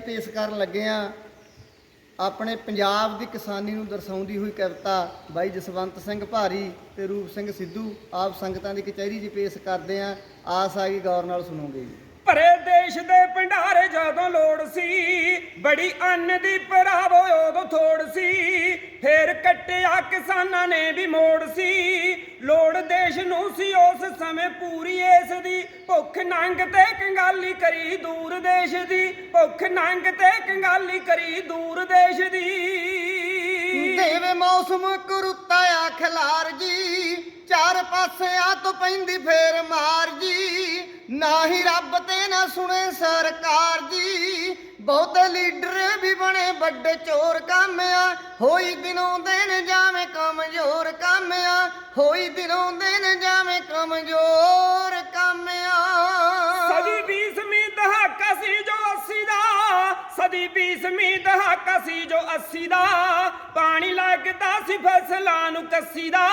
ਪੇਸ਼ ਕਰਨ ਲੱਗੇ ਆ ਆਪਣੇ ਪੰਜਾਬ ਦੀ ਕਿਸਾਨੀ ਨੂੰ ਦਰਸਾਉਂਦੀ ਹੋਈ ਕਵਿਤਾ ਬਾਈ ਜਸਵੰਤ ਸਿੰਘ ਭਾਰੀ ਤੇ ਰੂਪ ਸਿੰਘ ਸਿੱਧੂ, ਆਪ ਸੰਗਤਾਂ ਦੀ ਕਚਹਿਰੀ 'ਚ ਪੇਸ਼ ਕਰਦੇ ਆ ਆਸ ਆ ਗਈ ਗੌਰ ਨਾਲ ਸੁਣੋਗੇ ਜੀ। ਭਰੇ ਦੇਸ਼ ਦੇ ਭੰਡਾਰੇ ਜਦੋਂ ਲੋੜ ਸੀ, ਬੜੀ ਅੰਨ ਦੀ ਭਰਾਵੋ ਉਦੋਂ ਥੋੜ ਸੀ, ਫੇਰ ਕੱਟਿਆ ਕਿਸਾਨਾਂ ਨੇ ਵੀ ਮੋੜ ਸੀ। ਲੋੜ ਦੇਸ਼ ਨੂੰ ਸੀ ਉਸ ਸਮੇਂ ਪੂਰੀ ਇਸ ਦੀ। ਭੁੱਖ ਨੰਗ ਤੇ ਕੰਗਾਲੀ ਕਰੀ ਦੂਰ ਦੇਸ਼ ਦੀ। ਭੁੱਖ ਨੰਗ ਤੇ ਕੰਗਾਲੀ ਕਰੀ ਦੂਰ ਦੇਸ਼ ਦੀ। ਦੇਵੇ ਮੌਸਮ ਕਰੁੱਤਾ ਆ ਖਿਲਾਰ ਜੀ, ਚਾਰ ਪਾਸਿਆਂ ਤੋਂ ਪੈਂਦੀ ਫੇਰ ਮਾਰ ਜੀ। ਨਾ ਹੀ ਰੱਬ ਤੇ ਨਾ ਸੁਣੇ ਸਰਕਾਰ ਜੀ ਬਹੁਤੇ ਲੀਡਰ ਵੀ ਬਣੇ, ਵੱਡੇ ਚੋਰ ਕਾਮਿਆ ਹੋਈ ਦਿਨੋਂ ਦਿਨ ਜਾਵੇਂ ਕਮਜ਼ੋਰ ਕੰਮ ਹੋਈ ਦਿਨੋਂ ਦਿਨ ਜਾਵੇਂ ਕਮਜ਼ੋਰ ਕੰਮ ਆ। ਸਦੀ 20ਵੀਂ ਦਹਾਕਾ ਸੀ ਜੋ 80 ਦਾ। ਸਦੀ 20ਵੀਂ ਦਹਾਕਾ ਸੀ ਜੋ 80 ਦਾ। ਪਾਣੀ ਲੱਗਦਾ ਸੀ ਫਸਲਾਂ ਨੂੰ ਕੱਸੀ ਦਾ।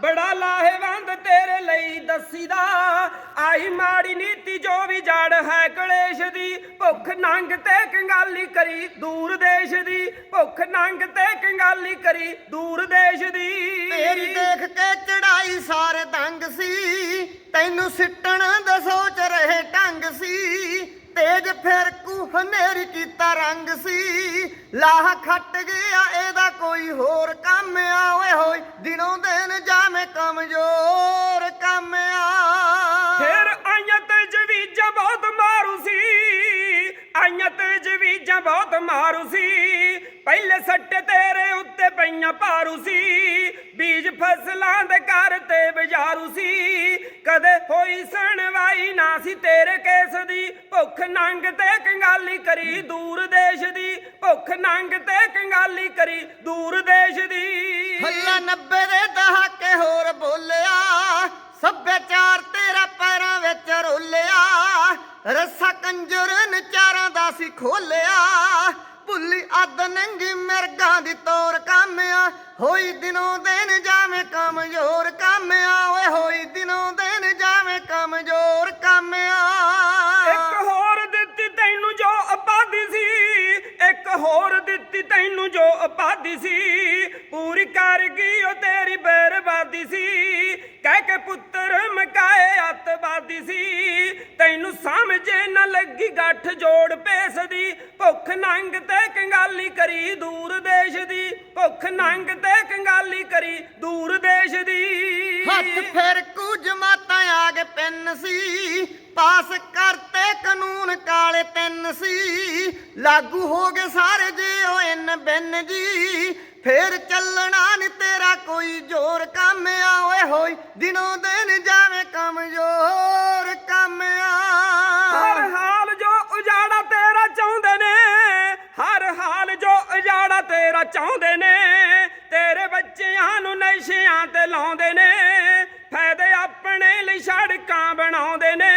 ਬੜਾ ਲਾਹੇਵੰਦ ਤੇਰੇ ਲਈ ਦੱਸੀ ਦਾ ਮਾੜੀ ਨੀਤੀ ਜੋ ਵੀ ਜੜ ਹੈ ਕਲੇਸ਼ ਦੀ, ਭੁੱਖ ਨੰਗ ਤੇ ਕੰਗਾਲੀ ਕਰੀ ਦੂਰ ਦੇਸ਼ ਦੀ, ਭੁੱਖ ਨੰਗ ਤੇ ਕੰਗਾਲੀ ਕਰੀ ਦੂਰ ਦੇਸ਼ ਦੀ। ਤੇਰੀ ਦੇਖ ਕੇ ਚੜਾਈ ਸਾਰੇ ਦੰਗ ਸੀ, ਤੈਨੂੰ ਸਿੱਟਣ ਦਾ ਸੋਚ ਰਹੇ ਢੰਗ ਸੀ, ਤੇਜ ਫਿਰ ਕੂ ਹਨੇਰੀ ਕੀਤਾ ਰੰਗ ਸੀ। ਲਾਹ ਖੱਟ ਗਿਆ, ਇਹਦਾ ਕੋਈ ਹੋਰ ਕੰਮ ਆ, ਓਏ ਹੋਏ, ਦਿਨੋਂ ਦਿਨ ਜਾਵੇਂ ਕਮਜ਼ੋਰ ਮਾਰੂ ਸੀ, ਪਹਿਲੇ ਸੱਟੇ ਤੇਰੇ ਉੱਤੇ ਪਈਆਂ ਭਾਰੂ ਸੀ, ਬੀਜ ਫਸਲਾਂ ਦੇ ਘਰ ਤੇ ਬਜ਼ਾਰੂ ਸੀ। ਕਦੇ ਹੋਈ ਸੁਣਵਾਈ ਨਾ ਸੀ ਤੇਰੇ ਕੇਸ ਦੀ, ਭੁੱਖ ਨੰਗ ਤੇ ਕੰਗਾਲੀ ਕਰੀ ਦੂਰ ਦੇਸ਼ ਦੀ, ਭੁੱਖ ਨੰਗ ਤੇ ਕੰਗਾਲੀ ਕਰੀ ਦੂਰ ਦੇਸ਼ ਦੀ। ਹੱਲਾ 90 ਦੇ ਦਹਾਕੇ ਹੋਰ ਬੋਲਿਆ, ਸੱਭਿਆਚਾਰ ਤੇਰਾ ਪੈਰਾਂ ਵਿੱਚ ਰੋਲਿਆ। ਰਸਾ ਕੰਜਰ ਨਚਾਰਾਂ ਦਾ ਸੀ ਖੋਲਿਆ। ਭੁੱਲੀ ਅੱਧ ਨੰਗੀ ਮਿਰਗਾਂ ਦੀ ਤੋਰ ਕੰਮ ਹੋਈ ਦਿਨੋਂ ਦਿਨ ਜਾਵੇਂ ਕਮਜ਼ੋਰ ਕੰਮ ਓਏ ਹੋਈ ਦਿਨੋਂ ਦਿਨ ਜਾਵੇਂ ਕਮਜ਼ੋਰ ਕਾਮਿਆ। ਇੱਕ ਹੋਰ ਦਿੱਤੀ ਤੈਨੂੰ ਜੋ ਆਬਾਦੀ ਸੀ। ਇੱਕ ਹੋਰ ਦਿੱਤੀ ਤੈਨੂੰ ਜੋ ਆਬਾਦੀ ਸੀ। ਪੂਰੀ ਕਰ ਗਈ ਉਹ ਤੇਰੀ ਬਰਬਾਦੀ ਸੀ। ਅੱਤਵਾਦੀ ਸੀ। ਤੈਨੂੰ ਸਮਝੇ ਨਾ ਲੱਗੀ ਗੱਠ ਜੋੜ ਪੇਸ ਦੀ। ਭੁੱਖ ਨੰਗ ਤੇ ਕੰਗਾਲੀ ਕਰੀ ਦੂਰ ਦੇਸ਼ ਦੀ। ਭੁੱਖ ਨੰਗ ਤੇ ਕੰਗਾਲੀ ਕਰੀ ਦੂਰ ਦੇਸ਼ ਦੀ। ਹੱਥ ਫਿਰ ਕੁ ਜਮਾਤਾਂ ਆ ਗਏ ਪਿੰਨ ਸੀ। ਪਾਸ ਕਰਤੇ ਕਾਨੂੰਨ ਕਾਲੇ ਤਿੰਨ ਸੀ। ਲਾਗੂ ਹੋ ਗਏ ਸਾਰੇ ਜੇ ਉਹ ਇਨ ਬਿਨ ਜੀ। ਫੇਰ ਚੱਲਣਾ ਨੀ ਤੇਰਾ ਕੋਈ ਜ਼ੋਰ। ਕੰਮ ਆ ਓਏ ਹੋਈ। ਦਿਨੋਂ ਦਿਨ ਜਾਵੇ ਕਮਜ਼ੋਰ। ਉਜਾੜਾ ਚਾਹੁੰਦੇ ਨੇ, ਤੇਰੇ ਬੱਚਿਆਂ ਨੂੰ ਨਸ਼ਿਆਂ ਤੇ ਲਾਉਂਦੇ ਨੇ, ਫਾਇਦੇ ਆਪਣੇ ਲਈ ਸੜਕਾਂ ਬਣਾਉਂਦੇ ਨੇ।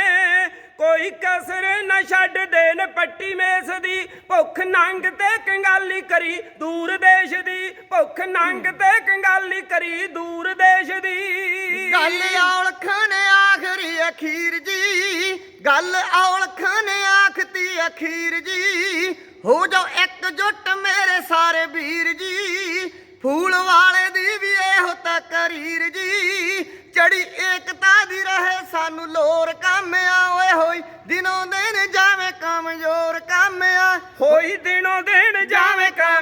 ਕੋਈ ਕਸਰ ਨਾ ਛੱਡ ਦੇਣ, ਪੱਟੀ ਮੇਸ ਦੀ ਭੁੱਖ ਨੰਗ ਤੇ ਕੰਗਾਲੀ ਕਰੀ, ਦੂਰ ਦੇਸ਼ ਦੀ ਭੁੱਖ ਨੰਗ ਤੇ ਕੰਗਾਲੀ ਕਰੀ, ਦੂਰ ਦੇਸ਼ ਦੀ। ਗੱਲ ਔਲਖ ਨੇ ਆਖਰੀ ਅਖੀਰ ਜੀ, ਗੱਲ ਔਲਖ ਨੇ ਆਖਤੀ ਅਖੀਰ ਜੀ, ਹੋ ਜਾਓ ਇੱਕ ਜੁੱਟ ਤਕਰੀਰ ਜੀ ਚੜੀ ਏਕਤਾ ਦੀ ਰਹੇ ਸਾਨੂੰ ਲੋਰ ਕਾਮਿਆ ਆ, ਓਏ ਹੋਈ ਦਿਨੋਂ ਦਿਨ ਜਾਵੇ ਕਮਜ਼ੋਰ ਕਾਮਿਆ ਹੋਈ ਦਿਨੋਂ ਦਿਨ ਜਾਵੇ ਕਮਜ਼ੋਰ